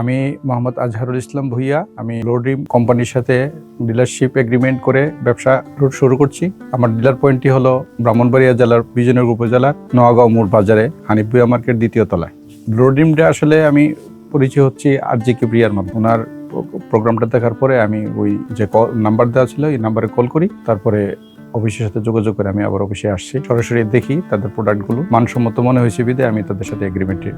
আমি মোহাম্মদ আজহারুল ইসলাম ভুইয়া। আমি লোডিম কোম্পানির সাথে ডিলারশিপ এগ্রিমেন্ট করে ব্যবসা শুরু করছি। আমার ডিলার পয়েন্টটি হলো ব্রাহ্মণবাড়িয়া জেলার বিজয়নগর উপজেলার নোয়াগাঁও মোড় বাজারে, হানিফ ভুইয়া মার্কেট দ্বিতীয় তলায়। লোডিমটা আসলে আমি পরিচয় হচ্ছি আর জি কিবরিয়ার মাধ্যমে। ওনার প্রোগ্রামটা দেখার পরে আমি ওই যে নাম্বার দেওয়া ছিল, এই নাম্বারে কল করি। তারপরে অফিসের সাথে যোগাযোগ করে আমি আবার অফিসে আসছি। সরাসরি দেখি তাদের প্রোডাক্টগুলো। মানসম্মত মনে হয়েছে বিদে, আমি তাদের সাথে এগ্রিমেন্টে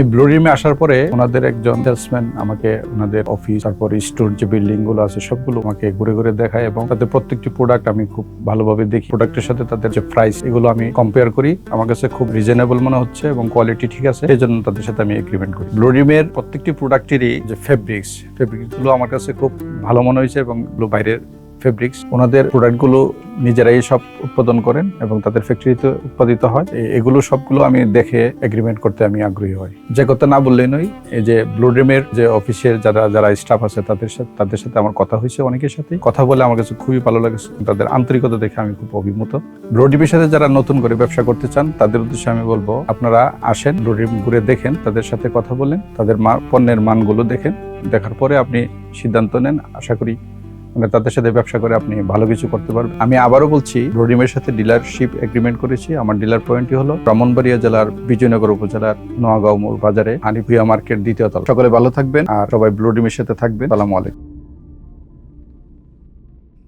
এই ব্লু রিমে আসার পরে ওনাদের একজন সেলসম্যান আমাকে ওনাদের অফিস তারপর স্টোর যে বিল্ডিংগুলো আছে, সবগুলো আমাকে ঘুরে ঘুরে দেখায় এবং তাদের প্রত্যেকটি প্রোডাক্ট আমি খুব ভালোভাবে দেখি। প্রোডাক্টের সাথে তাদের যে প্রাইস এগুলো আমি কম্পেয়ার করি। আমার কাছে খুব রিজনেবল মনে হচ্ছে এবং কোয়ালিটি ঠিক আছে। সেই জন্য তাদের সাথে আমি এগ্রিমেন্ট করি। ব্লু রিমের প্রত্যেকটি প্রোডাক্টেরই যে ফেব্রিক্স ফেব্রিক্সগুলো আমার কাছে খুব ভালো মনে হয়েছে এবং বাইরের ফেব্রিক্স ওনাদের প্রোডাক্টগুলো নিজেরাই সব উৎপাদন করেন এবং তাদের ফ্যাক্টরিতে উৎপাদিত হয়। এগুলো সবগুলো আমি দেখে এগ্রিমেন্ট করতে আমি আগ্রহী হই। যে কথা না বললেই নই এই যে ব্লুড্রিমের যে অফিসের যারা যারা স্টাফ আছে, তাদের সাথে তাদের সাথে আমার কথা হয়েছে অনেকের সাথে। কথা বলে আমার কাছে খুবই ভালো লাগছে। তাদের আন্তরিকতা দেখে আমি খুব অভিমত ব্লুড্রিমের সাথে যারা নতুন করে ব্যবসা করতে চান, তাদের উদ্দেশ্যে আমি বলব, আপনারা আসেন ব্লুড্রিম ঘুরে দেখেন, তাদের সাথে কথা বলেন, তাদের পণ্যের মানগুলো দেখেন। দেখার পরে আপনি সিদ্ধান্ত নেন, আশা করি মানে তাদের সাথে ব্যবসা করে আপনি ভালো কিছু করতে পারবেন। আমি আবারও বলছি, রোডিমের সাথে ডিলারশিপ এগ্রিমেন্ট করেছি। আমার ডিলার পয়েন্টটি হলো ব্রাহ্মণবাড়িয়া জেলার বিজয়নগর উপজেলার নোয়াগাঁও মোড় বাজারে হানিফিয়া মার্কেট দ্বিতীয় তলা। সকলে ভালো থাকবেন আর সবাই ব্লুডিমের সাথে থাকবেন। সালামু আলাইকুম।